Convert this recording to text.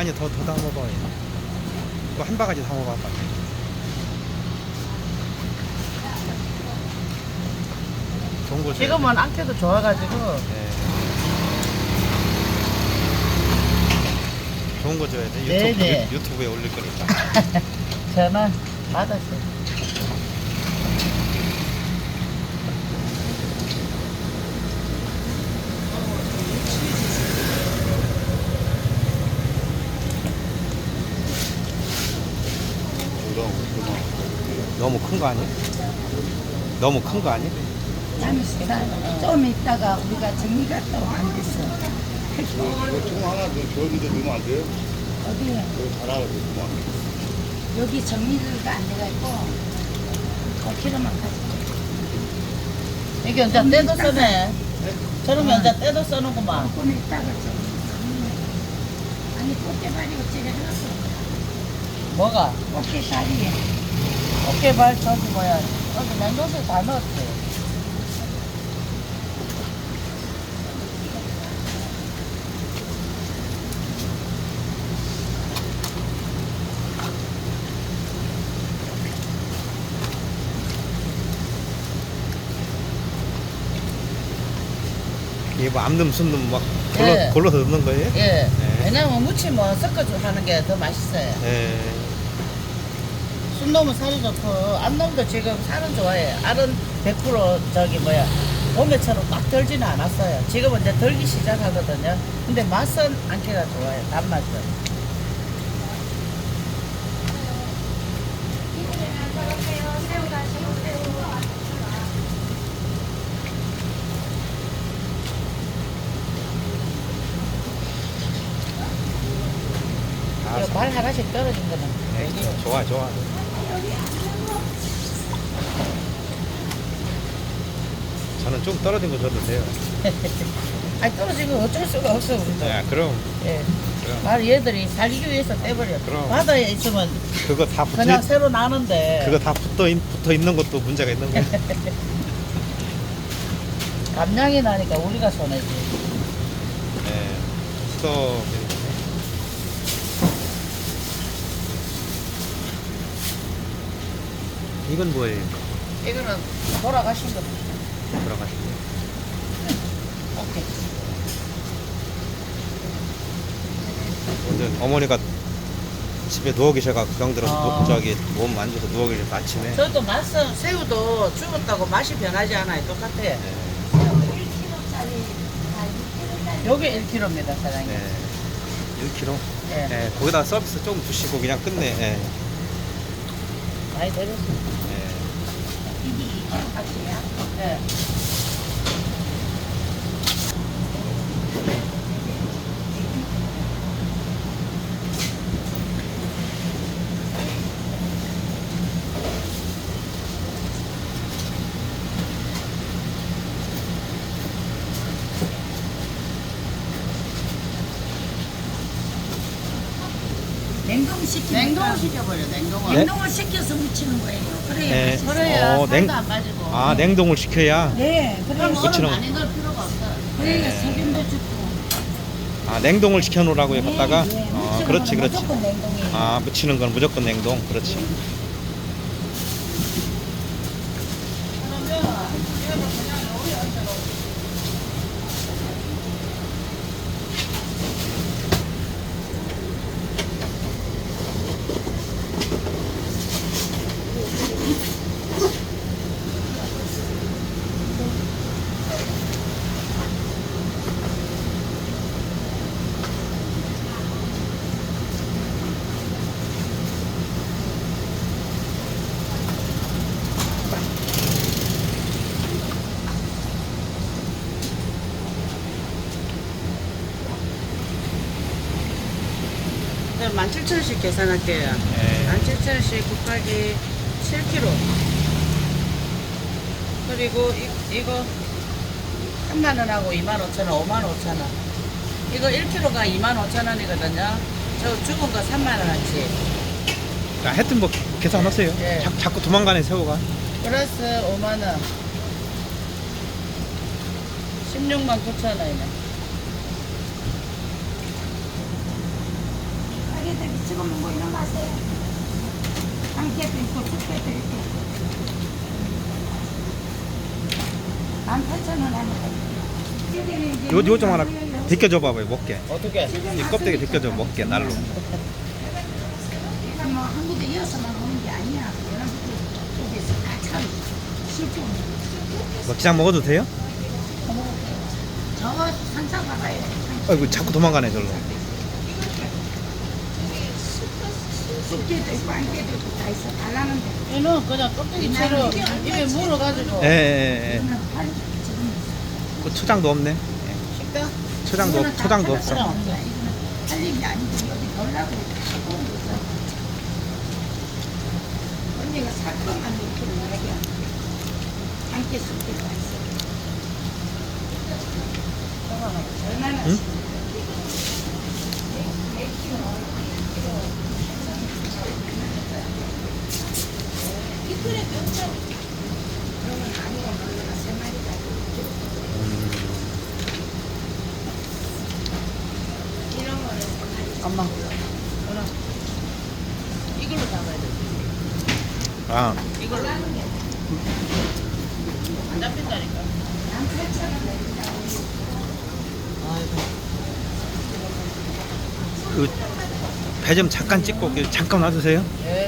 아니 더더 담아봐. 이거 한 바가지 담아봐. 빨리. 좋은 거 줘야 지금은 안개도 좋아가지고 돼. 네. 좋은 거 줘야 돼. 네, 유튜브, 네. 유, 유튜브에 올릴 거니까. 전화 받았어요. 너무 큰 거 아니야? 너무 큰 거 아니야? 잠시만 좀 있다가 우리가 정리가 또 안 됐어. 이거 총 하나 더 줘는데 넣으면 안 돼요? 어디 이거 달아가지고 넣으면 안 돼요? 여기 정리가 안 돼가지고 5kg만 가지고. 이게 이제 때도 써네. 저러면 이제 때도 써는구만. 조금 있다가 좀. 아니 꽃게발이 어찌게 해놨어. 뭐가? 꽃게다리에 어깨발 저기 뭐야. 여기 냉동실에 다 넣었어. 이게 뭐 암놈 순놈 막 골라, 네. 골라서 넣는 거예요? 예. 네. 왜냐면 무치면 섞어서 하는 게 더 맛있어요. 예. 순놈은 살이 좋고 암놈도 지금 살은 좋아해. 알은 100% 저기 뭐야 봄에처럼 막 덜지는 않았어요. 지금은 이제 덜기 시작하거든요. 근데 맛은 안개가 좋아요. 단맛은. 아, 이거 발 하나씩 떨어진 거는 네, 좋아, 좋아. 저는 좀 떨어진 거 줘도 돼요. 아니 떨어지면 어쩔 수가 없어 우리도. 야, 그럼, 예. 그럼. 말 얘들이 살기 위해서 떼버려. 그럼. 바다에 있으면 그거 다 붙어, 그냥 있, 새로 나는데 그거 다 붙어, 있, 붙어 있는 것도 문제가 있는 거야. 감량이 나니까 우리가 손해지. 네. 스톱. 이건 뭐예요? 이거는 돌아가신 거. 들어가시고. 오케이. 오늘 어머니가 집에 누워 계셔가지고 병들어서 아. 누- 저기 몸안 좋아서 누워 계셔서 아침에. 저도 맛은 새우도 죽었다고 맛이 변하지 않아요. 똑같아. 네. 1kg짜리 아 6kg짜리 요게 1kg입니다, 사장님. 네. 1kg. 예. 네. 거기다 서비스 좀 주시고 그냥 끝내. 네. 많이 데렸어. 네. 이게 2kg짜리야. 예. 냉동시키니까 냉동을 시켜버려, 냉동을. 네? 냉동을 시켜서 무치는 거예요. 그래야 네. 어, 냉- 안 빠지고. 아, 냉동을 시켜야. 네, 그럼 그래야 뭐- 얼음 무치는 많이 넣을 필요가 없어. 그래야 네. 소금도 좋고. 아, 냉동을 시켜놓으라고요, 갖다가? 네, 네. 어, 무치는 그렇지, 그렇지. 무조건 냉동이에요. 아, 묻히는 건 무조건 냉동. 그렇지. 네, 17,000원씩 계산할게요. 네. 17,000원씩 곱하기 7kg. 그리고 이, 이거 3만원하고 25,000원, 55,000원. 이거 1kg가 25,000원이거든요. 저 죽은 거 3만원어치. 자, 하여튼 뭐, 계산하세요. 네. 자, 자꾸 도망가네, 새우가. 플러스 5만원. 16만 9천 원이네. 애들이 지금 뭐 이런 거 하세요. 한개도 있고 두개도 있고. 만 팔천 원 하면 요, 요좀 하나 벗겨줘 봐봐요, 먹게. 어떻게? 이 껍데기 벗겨줘, 먹게, 날로. 뭐 한국에 이어서만 오는 게 아니야. 여러 쪽에서 다참 실종. 뭐 그냥 먹어도 돼요? 저거 상상 봐봐요. 아이고, 자꾸 도망가네, 절로. 있고 안개도 있고 다 있어. 달라는데. 얘는 그냥 껍데기 채로 입에 물어가지고 예, 예, 예. 이거는 팔 지금 그 초장도 없네. 식당? 초장도, 초장도. 없어. 이거는 팔린 게 아니고 여기 넣으려고 갖고 온 거죠. 언니가 살 것만 이렇게 얘기야. 함께 쑥개도 있어. 얼마나 응? 엄마. 누나. 이걸로 잡아야 돼. 아, 이걸로. 안 잡힌다니까. 아이고. 그, 배 좀 잠깐 찍고, 그 잠깐 놔주세요. 예.